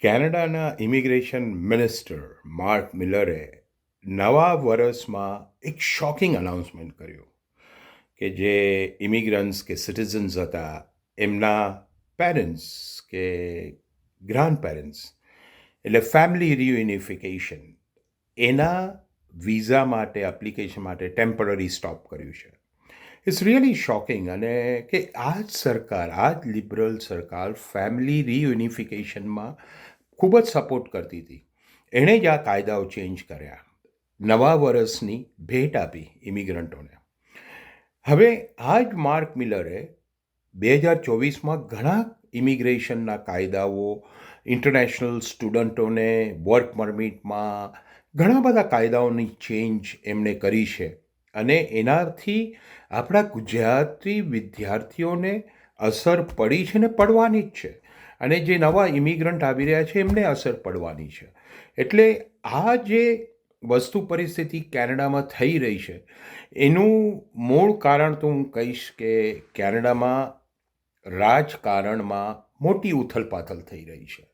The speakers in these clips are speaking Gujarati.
કેનેડાના ઇમિગ્રેશન મિનિસ્ટર માર્ક મિલરે નવા વર્ષમાં એક શોકિંગ અનાઉન્સમેન્ટ કર્યું કે જે ઇમિગ્રન્ટ્સ કે સિટીઝન્સ હતા, એમના પેરેન્ટ્સ કે ગ્રાન્ડ પેરેન્ટ્સ એટલે ફેમિલી રિયુનિફિકેશન, એના વિઝા માટે, એપ્લિકેશન માટે ટેમ્પરરી સ્ટોપ કર્યું છે. ઇટ્સ રિયલી શોકિંગ અને કે આ જ સરકાર આ જ લિબરલ સરકાર ફેમિલી રિયુનિફિકેશનમાં ખૂબ જ સપોર્ટ કરતી હતી. એણે જ આ કાયદાઓ ચેન્જ કર્યા. નવા વર્ષની ભેટ આપી ઇમિગ્રન્ટોને હવે આ જ માર્ક મિલરે બે હજાર ચોવીસમાં ઘણા ઇમિગ્રેશનના કાયદાઓ ઇન્ટરનેશનલ સ્ટુડન્ટોને વર્ક પરમિટમાં ઘણા બધા કાયદાઓની ચેન્જ એમણે કરી છે. અને એનાથી આપણા ગુજરાતી વિદ્યાર્થીઓને અસર પડી છે ને પડવાની જ છે. અને જે નવા ઇમિગ્રન્ટ આવી રહ્યા છે, એમને અસર પડવાની છે. એટલે આ જે વસ્તુ પરિસ્થિતિ કેનેડામાં થઈ રહી છે, એનું મૂળ કારણ તો હું કહીશ કે કેનેડામાં રાજકારણમાં મોટી ઉથલપાથલ થઈ રહી છે.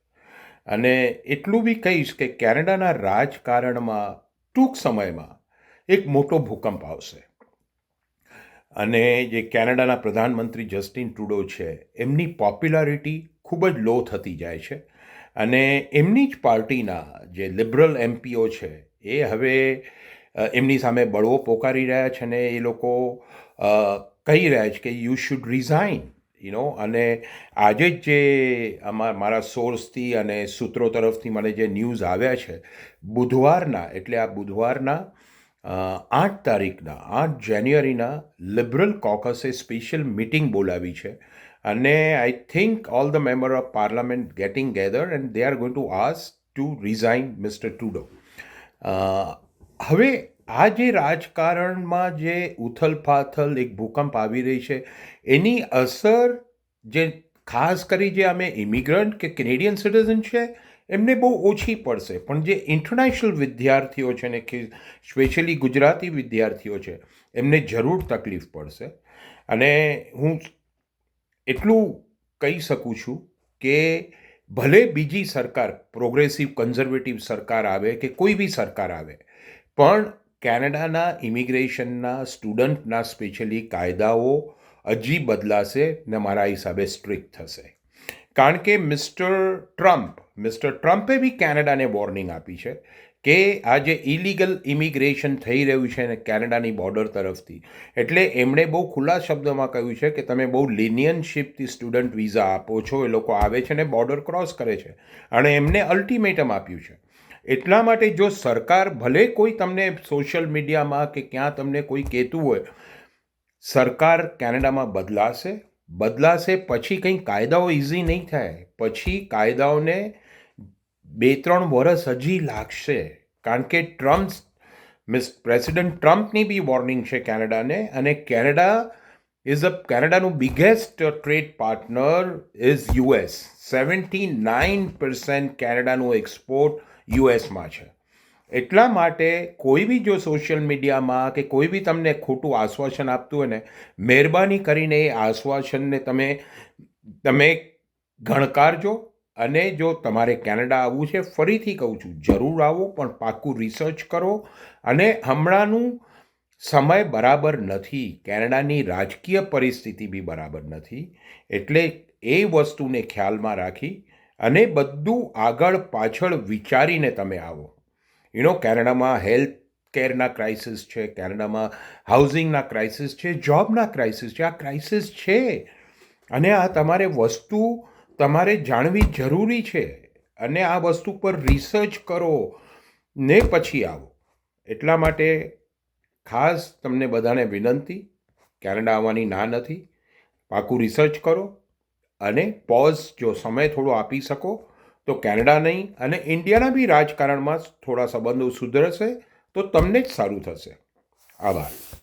અને એટલું બી કહીશ કે કેનેડાના રાજકારણમાં ટૂંક સમયમાં એક મોટો ભૂકંપ આવશે. અને જે કેનેડાના પ્રધાનમંત્રી જસ્ટિન ટ્રુડો છે, એમની પોપ્યુલારિટી ખૂબ જ લો થતી જાય છે. અને એમની જ પાર્ટીના જે લિબરલ એમપીઓ છે, એ હવે એમની સામે બળવો પોકારી રહ્યા છે અને એ લોકો કહી રહ્યા છે કે you should resign you know અને આજે જ જે અમા, મારા સોર્સથી અને સૂત્રો તરફથી મને જે ન્યૂઝ આવ્યા છે, બુધવારના, એટલે આ બુધવારના આઠ તારીખના, આઠ જાન્યુઆરીના લિબરલ કોકસે સ્પેશિયલ મિટિંગ બોલાવી છે. અને I think all the member of parliament getting gather and they are going to ask to resign mister Trudeau હવે આ જે રાજકારણમાં જે ઉથલપાથલ એક ભૂકંપ આવી રહી છે, એની અસર જે ખાસ કરી જે અમે ઇમિગ્રન્ટ કે કેનેડિયન સિટીઝન છે, એમને બહુ ઓછી પડશે. પણ જે ઇન્ટરનેશનલ વિદ્યાર્થીઓ છે ને કે સ્પેશિયલી ગુજરાતી વિદ્યાર્થીઓ છે, એમને જરૂર તકલીફ પડશે. અને હું એટલું કહી શકું છું કે ભલે બીજી સરકાર પ્રોગ્રેસિવ કન્ઝર્વેટિવ સરકાર આવે કે કોઈ બી સરકાર આવે, પણ કેનેડાના ઇમિગ્રેશનના સ્ટુડન્ટના સ્પેશિયલી કાયદાઓ હજી બદલાશે ને મારા હિસાબે સ્ટ્રિક્ટ થશે. કારણ કે મિસ્ટર ટ્રમ્પ, મિસ્ટર ટ્રમ્પે બી કેનેડાને વોર્નિંગ આપી છે કે આ જે ઇલીગલ ઇમિગ્રેશન થઈ રહ્યું છે ને કેનેડાની બોર્ડર તરફથી, એટલે એમણે બહુ ખુલ્લા શબ્દોમાં કહ્યું છે કે તમે બહુ લિનિયનશિપથી સ્ટુડન્ટ વિઝા આપો છો, એ લોકો આવે છે ને બોર્ડર ક્રોસ કરે છે. અને એમને અલ્ટિમેટમ આપ્યું છે. એટલા માટે જો સરકાર ભલે કોઈ તમને સોશિયલ મીડિયામાં કે ક્યાં તમને કોઈ કહેતું હોય, સરકાર કેનેડામાં બદલાશે. બદલાશે પછી કંઈ કાયદાઓ ઇઝી નહીં થાય. પછી કાયદાઓને બે ત્રણ વર્ષ હજી લાગશે. કારણ કે ટ્રમ્પ, મિસ, પ્રેસિડન્ટ ટ્રમ્પની બી વોર્નિંગ છે કેનેડાને અને Canada is a કેનેડાનું biggest trade partner is US seventy nine percent કેનેડાનું export યુએસમાં છે. એટલા માટે કોઈ બી જો સોશિયલ મીડિયામાં કે કોઈ બી તમને ખોટું આશ્વાસન આપતું હોય ને, મહેરબાની કરીને એ આશ્વાસનને તમે તમે ગણકારજો. અને જો તમારે કેનેડા આવવું છે, ફરીથી કહું છું, જરૂર આવો, પણ પાક્કું રિસર્ચ કરો. અને હમણાંનું સમય બરાબર નથી. કેનેડાની રાજકીય પરિસ્થિતિ બી બરાબર નથી. એટલે એ વસ્તુને ખ્યાલમાં રાખી અને બધું આગળ પાછળ વિચારીને તમે આવો. યુ નો કેનેડામાં હેલ્થ કેરના ક્રાઇસિસ છે, કેનેડામાં હાઉસિંગના ક્રાઇસિસ છે જોબના ક્રાઇસિસ છે, આ ક્રાઇસિસ છે. અને આ તમારે વસ્તુ તમારે જાણવી જરૂરી છે અને આ વસ્તુ પર રિસર્ચ કરો ને પછી આવો. એટલા માટે ખાસ તમને બધાને વિનંતી, કેનેડા આવવાની ના નથી. પાકું રિસર્ચ કરો અને પોઝ જો સમય થોડો આપી શકો, તો કેનેડા નહીં અને ઇન્ડિયાના બી રાજકારણમાં થોડા સંબંધો સુધરશે, તો તમને જ સારું થશે. આભાર.